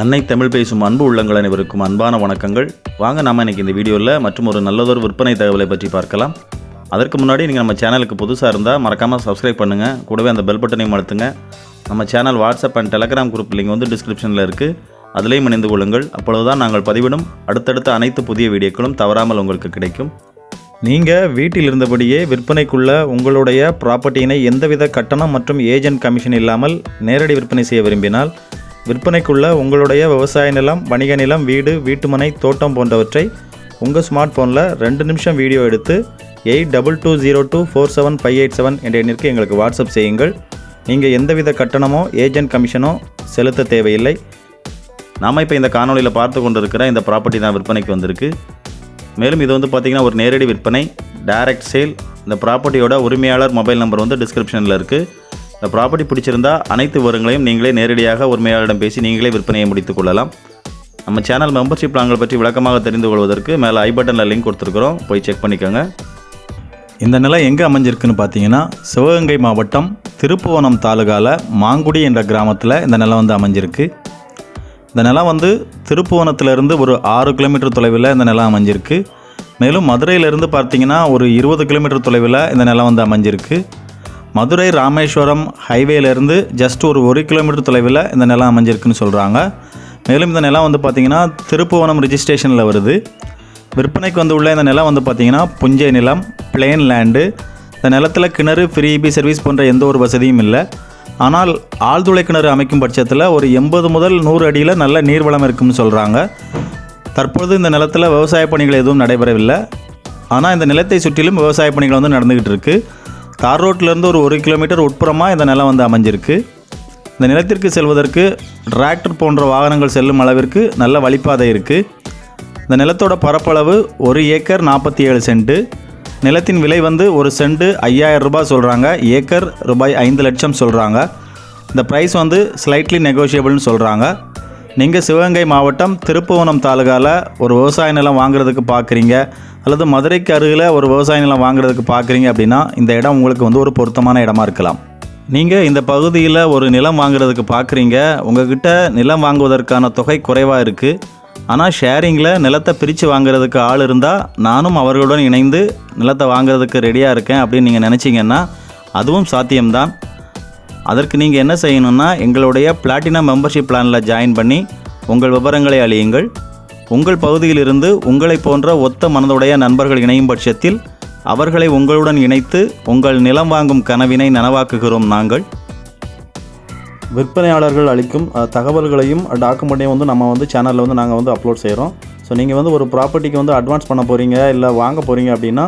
அன்னை தமிழ் பேசும் அன்பு உள்ளங்கள் அனைவருக்கும் அன்பான வணக்கங்கள். வாங்க நாம இன்னைக்கு இந்த வீடியோவில் மற்றும் ஒரு நல்லதொரு விற்பனை தகவலை பற்றி பார்க்கலாம். அதற்கு முன்னாடி நீங்கள் நம்ம சேனலுக்கு புதுசாக இருந்தால் மறக்காமல் சப்ஸ்கிரைப் பண்ணுங்கள் கூடவே அந்த பெல் பட்டனையும் அழுத்துங்க. நம்ம channel WhatsApp and Telegram group link வந்து டிஸ்கிரிப்ஷனில் இருக்குது அதிலையும் இணைந்து கொள்ளுங்கள். அப்பொழுதுதான் நாங்கள் பதிவிடும் அடுத்தடுத்த அனைத்து புதிய வீடியோக்களும் தவறாமல் உங்களுக்கு கிடைக்கும். நீங்கள் வீட்டில் இருந்தபடியே விற்பனைக்குள்ள உங்களுடைய ப்ராப்பர்ட்டியினை எந்தவித கட்டணம் மற்றும் ஏஜென்ட் கமிஷன் இல்லாமல் நேரடி விற்பனை செய்ய விரும்பினால் விற்பனைக்குள்ள உங்களுடைய விவசாய நிலம் வணிக நிலம் வீடு வீட்டுமனை தோட்டம் போன்றவற்றை உங்கள் ஸ்மார்ட் ஃபோனில் ரெண்டு நிமிஷம் வீடியோ எடுத்து eight double two zero two four seven five eight seven என்ற எண்ணிற்கு எங்களுக்கு வாட்ஸ்அப் செய்யுங்கள். நீங்கள் எந்தவித கட்டணமோ ஏஜென்ட் கமிஷனோ செலுத்த தேவையில்லை. நாம் இப்போ இந்த காணொளியில் பார்த்து கொண்டிருக்கிற இந்த ப்ராப்பர்ட்டி தான் விற்பனைக்கு வந்திருக்கு. மேலும் இது வந்து பார்த்திங்கன்னா ஒரு நேரடி விற்பனை டைரக்ட் சேல் இந்த ப்ராப்பர்ட்டியோட உரிமையாளர் மொபைல் நம்பர் வந்து டிஸ்கிரிப்ஷனில் இருக்குது இந்த ப்ராப்பர்ட்டி பிடிச்சிருந்தா அனைத்து விவரங்களையும் நீங்களே நேரடியாக உரிமையாளரிடம் பேசி நீங்களே விற்பனையை முடித்துக் கொள்ளலாம். நம்ம சேனல் மெம்பர்ஷிப் பிளான்கள் பற்றி விளக்கமாக தெரிந்து கொள்வதற்கு மேலே ஐ பட்டனில் லிங்க் கொடுத்துருக்குறோம். போய் செக் பண்ணிக்கோங்க. இந்த நிலம் எங்கே அமைஞ்சிருக்குன்னு பார்த்தீங்கன்னா சிவகங்கை மாவட்டம் திருப்புவனம் தாலுகாவில் மாங்குடி என்ற கிராமத்தில் இந்த நிலம் வந்து அமைஞ்சிருக்கு. இந்த நிலம் வந்து திருப்புவனத்திலிருந்து ஒரு ஆறு கிலோமீட்டர் தொலைவில் இந்த நிலம் அமைஞ்சிருக்கு. மேலும் மதுரையிலிருந்து பார்த்தீங்கன்னா ஒரு இருபது கிலோமீட்டர் தொலைவில் இந்த நிலம் வந்து அமைஞ்சிருக்கு. மதுரை ராமேஸ்வரம் ஹைவேலேருந்து ஜஸ்ட் ஒரு ஒரு கிலோமீட்டர் தொலைவில் இந்த நிலம் அமைஞ்சிருக்குன்னு சொல்கிறாங்க மேலும் இந்த நிலம் வந்து பார்த்திங்கன்னா திருப்புவனம் ரிஜிஸ்ட்ரேஷனில் வருது. விற்பனைக்கு வந்து உள்ள இந்த நிலம் வந்து பார்த்திங்கன்னா புஞ்சை நிலம் பிளேன் லேண்டு இந்த நிலத்தில் கிணறு ஃப்ரீபி சர்வீஸ் போன்ற எந்த ஒரு வசதியும் இல்லை. ஆனால் ஆழ்துளை கிணறு அமைக்கும் பட்சத்தில் ஒரு எண்பது முதல் நூறு அடியில் நல்ல நீர்வளம் இருக்கும்னு சொல்கிறாங்க தற்பொழுது இந்த நிலத்தில் விவசாய பணிகள் எதுவும் நடைபெறவில்லை. ஆனால் இந்த நிலத்தை சுற்றிலும் விவசாய பணிகள் வந்து நடந்துக்கிட்டு இருக்குது தார் ரோட்டிலேருந்து ஒரு ஒரு கிலோமீட்டர் உட்புறமாக இந்த நிலம் வந்து அமைஞ்சிருக்கு. இந்த நிலத்திற்கு செல்வதற்கு டிராக்டர் போன்ற வாகனங்கள் செல்லும் அளவிற்கு நல்ல வழிப்பாதை இருக்குது இந்த நிலத்தோட பரப்பளவு ஒரு ஏக்கர் நாற்பத்தி ஏழு சென்ட்டு நிலத்தின் விலை வந்து ஒரு சென்ட் ஐயாயிரம் ரூபாய் சொல்கிறாங்க ஏக்கர் ரூபாய் ஐந்து லட்சம் சொல்கிறாங்க இந்த ப்ரைஸ் வந்து ஸ்லைட்லி நெகோஷியபிள்னு சொல்கிறாங்க நீங்கள் சிவகங்கை மாவட்டம் திருப்புவனம் தாலுகாவில் ஒரு விவசாய நிலம் வாங்குறதுக்கு பார்க்குறீங்க அல்லது மதுரைக்கு அருகில் ஒரு விவசாய நிலம் வாங்குறதுக்கு பார்க்குறீங்க அப்படின்னா இந்த இடம் உங்களுக்கு வந்து ஒரு பொருத்தமான இடமா இருக்கலாம். நீங்கள் இந்த பகுதியில் ஒரு நிலம் வாங்குறதுக்கு பார்க்குறீங்க உங்ககிட்ட நிலம் வாங்குவதற்கான தொகை குறைவாக இருக்குது ஆனால் ஷேரிங்கில் நிலத்தை பிரித்து வாங்குறதுக்கு ஆள் இருந்தால் நானும் அவர்களுடன் இணைந்து நிலத்தை வாங்குறதுக்கு ரெடியாக இருக்கேன் அப்படின்னு நீங்கள் நினச்சிங்கன்னா அதுவும் சாத்தியம்தான். அதற்கு நீங்கள் என்ன செய்யணும்னா எங்களுடைய பிளாட்டினம் மெம்பர்ஷிப் பிளானில் ஜாயின் பண்ணி உங்கள் விவரங்களை அழியுங்கள். உங்கள் பகுதியிலிருந்து உங்களை போன்ற ஒத்த மனதுடைய நண்பர்கள் இணையும் பட்சத்தில் அவர்களை உங்களுடன் இணைத்து உங்கள் நிலம் வாங்கும் கனவினை நனவாக்குகிறோம் நாங்கள். விற்பனையாளர்கள் அளிக்கும் தகவல்களையும் டாக்குமெண்ட்டையும் வந்து நம்ம வந்து சேனலில் வந்து நாங்கள் வந்து அப்லோட் செய்கிறோம் ஸோ நீங்கள் வந்து ஒரு ப்ராப்பர்ட்டிக்கு வந்து அட்வான்ஸ் பண்ண போகிறீங்க இல்லை வாங்க போகிறீங்க அப்படின்னா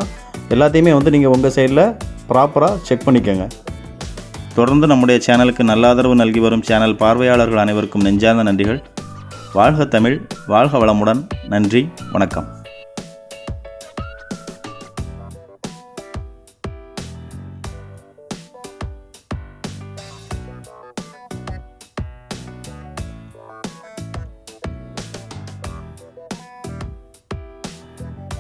எல்லாத்தையுமே வந்து நீங்கள் உங்கள் சைடில் ப்ராப்பராக செக் பண்ணிக்கோங்க. தொடர்ந்து நம்முடைய சேனலுக்கு நல்ல ஆதரவு நல்கி வரும் சேனல் பார்வையாளர்கள் அனைவருக்கும் நெஞ்சார்ந்த நன்றிகள். வாழ்க தமிழ் வாழ்க வளமுடன். நன்றி வணக்கம்.